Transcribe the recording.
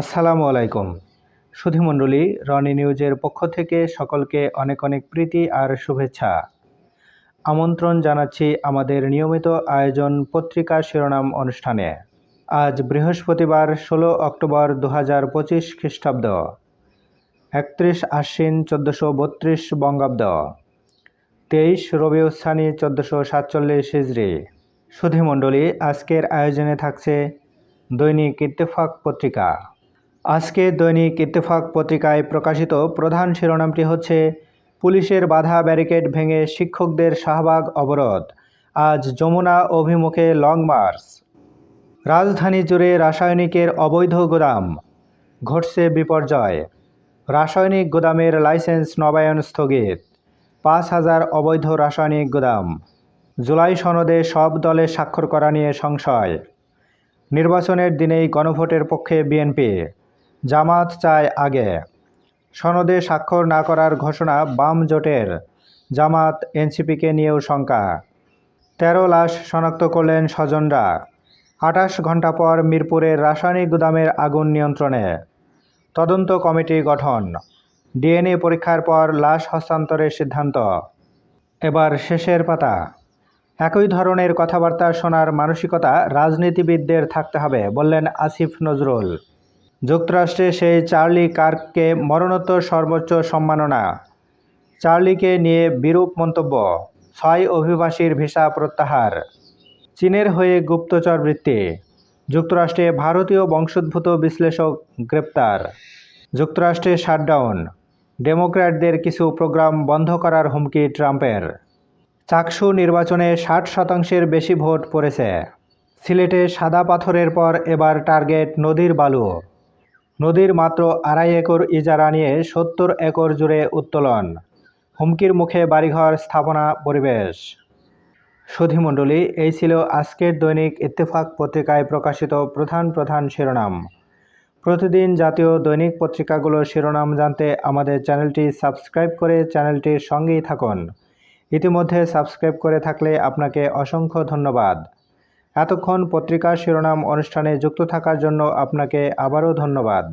আসসালামু আলাইকুম। সুধীমণ্ডলী, রনি নিউজের পক্ষ থেকে সকলকে অনেক অনেক প্রীতি আর শুভেচ্ছা। আমন্ত্রণ জানাচ্ছি আমাদের নিয়মিত আয়োজন পত্রিকা শিরোনাম অনুষ্ঠানে। আজ বৃহস্পতিবার, ষোলো অক্টোবর দু হাজার পঁচিশ খ্রিস্টাব্দ। একত্রিশ আশ্বিন চোদ্দোশো বত্রিশ বঙ্গাব্দ। তেইশ রবিউসানি চোদ্দোশো সাতচল্লিশ হিজড়ি সুধীমণ্ডলী, আজকের আয়োজনে থাকছে দৈনিক ইত্তেফাক পত্রিকা। আজকে দৈনিক ইত্তেফাক পত্রিকায় প্রকাশিত প্রধান শিরোনামটি হচ্ছে, পুলিশের বাধা ব্যারিকেড ভেঙে শিক্ষকদের শাহবাগ অবরোধ। আজ যমুনা অভিমুখে লং মার্চ। রাজধানী জুড়ে রাসায়নিকের অবৈধ গোদাম। ঘটছে বিপর্যয়। রাসায়নিক গোদামের লাইসেন্স নবায়ন স্থগিত। পাঁচ হাজার অবৈধ রাসায়নিক গোদাম। জুলাই সনদে সব দলে স্বাক্ষর করা নিয়ে সংশয়। নির্বাচনের দিনেই গণভোটের পক্ষে বিএনপি। জামাত চায় আগে। সনদে স্বাক্ষর না করার ঘোষণা বাম জোটের। জামাত এনসিপিকে নিয়েও শঙ্কা। তেরো লাশ শনাক্ত করলেন স্বজনরা। আটাশ ঘণ্টা পর মিরপুরের রাসায়নিক গুদামের আগুন নিয়ন্ত্রণে। তদন্ত কমিটি গঠন। ডিএনএ পরীক্ষার পর লাশ হস্তান্তরের সিদ্ধান্ত। এবার শেষের পাতা। একই ধরনের কথাবার্তা শোনার মানসিকতা রাজনীতিবিদদের থাকতে হবে, বললেন আসিফ নজরুল। যুক্তরাষ্ট্রে সেই চার্লি কার্ককে মরণোত্তর সর্বোচ্চ সম্মাননা। চার্লিকে নিয়ে বিরূপ মন্তব্য, ছয় অভিবাসীর ভিসা প্রত্যাহার। চীনের হয়ে গুপ্তচর বৃত্তি, যুক্তরাষ্ট্রে ভারতীয় বংশোদ্ভূত বিশ্লেষক গ্রেপ্তার। যুক্তরাষ্ট্রে শাটডাউন, ডেমোক্র্যাটদের কিছু প্রোগ্রাম বন্ধ করার হুমকি ট্রাম্পের। চাকসু নির্বাচনে ষাট শতাংশের বেশি ভোট পড়েছে। সিলেটে সাদা পাথরের পর এবার টার্গেট নদীর বালু। নদীর মাত্র আড়াই একর ইজারা নিয়ে সত্তর একর জুড়ে উত্তোলন। হুমকির মুখে বাড়িঘর স্থাপনা পরিবেশ। সুধীমণ্ডলী, এই ছিল আজকের দৈনিক ইত্তেফাক পত্রিকায় প্রকাশিত প্রধান প্রধান শিরোনাম। প্রতিদিন জাতীয় দৈনিক পত্রিকাগুলোর শিরোনাম জানতে আমাদের চ্যানেলটি সাবস্ক্রাইব করে চ্যানেলটির সঙ্গেই থাকুন। ইতিমধ্যে সাবস্ক্রাইব করে থাকলে আপনাকে অসংখ্য ধন্যবাদ। এতক্ষণ পত্রিকার শিরোনাম অনুষ্ঠানে যুক্ত থাকার জন্য আপনাকে আবারও ধন্যবাদ।